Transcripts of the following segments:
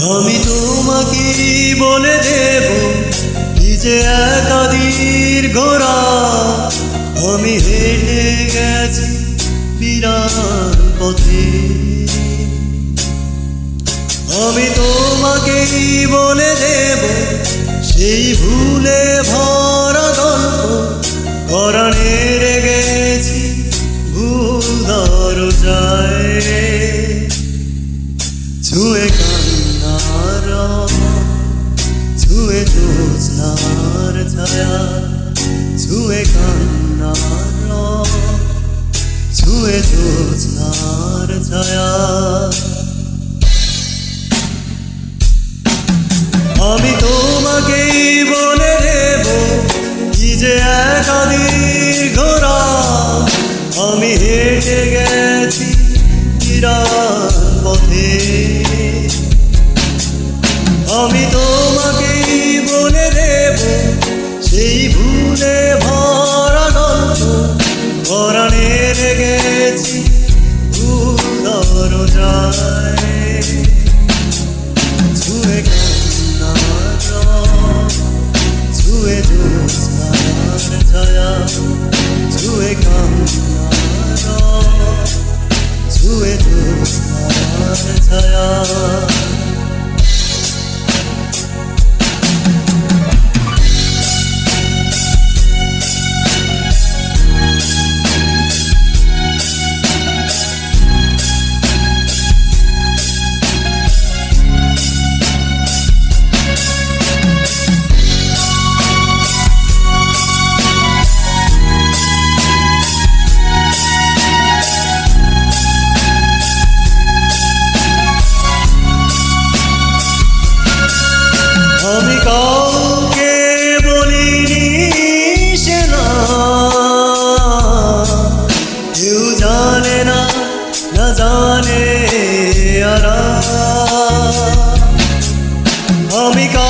আমি তোমাকে বলে দেব যে একাদির ঘোরা আমি হেঁটে গেছি বিরান পথে। আমি তোমাকেই বলে দেব, সেই ভুলে ভরা গল্প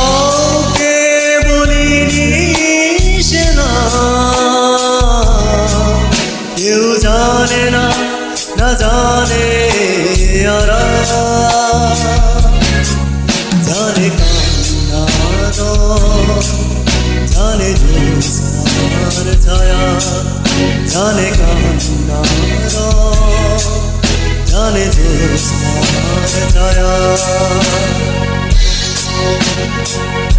কাউকে বলিনি সে না। কেউ জানে না না জানে আর। জানে কান্নার জানে ছায়া, জানে কান্নার জানে ছায়া। Thank you.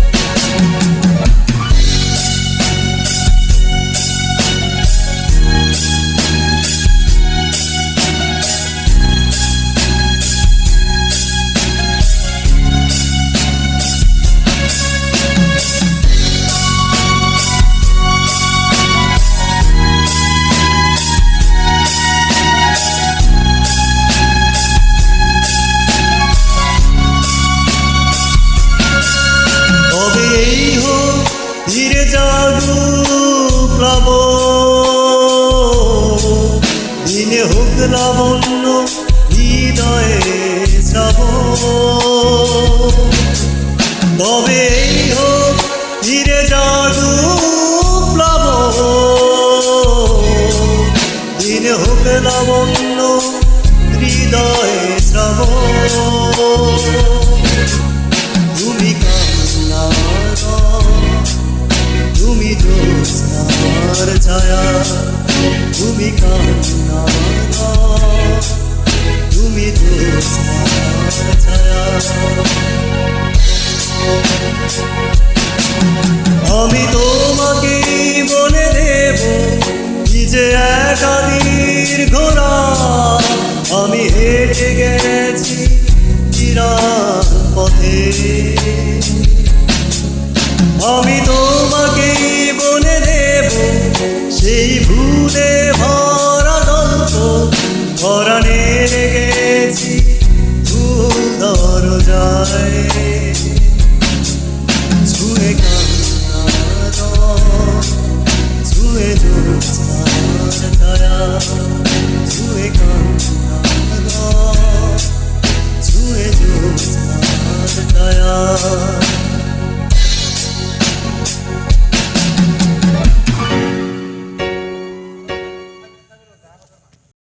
লাবণ্য হৃদয়ে শ্রাব। তবে হোক ধীরে জাদু প্লাব। দিনে হোক লাবণ্য হৃদয়ে শ্রাব। তুমি কান্নার তুমি জ্যোৎস্নার ছায়া, তুমি কান্নার Oh, oh,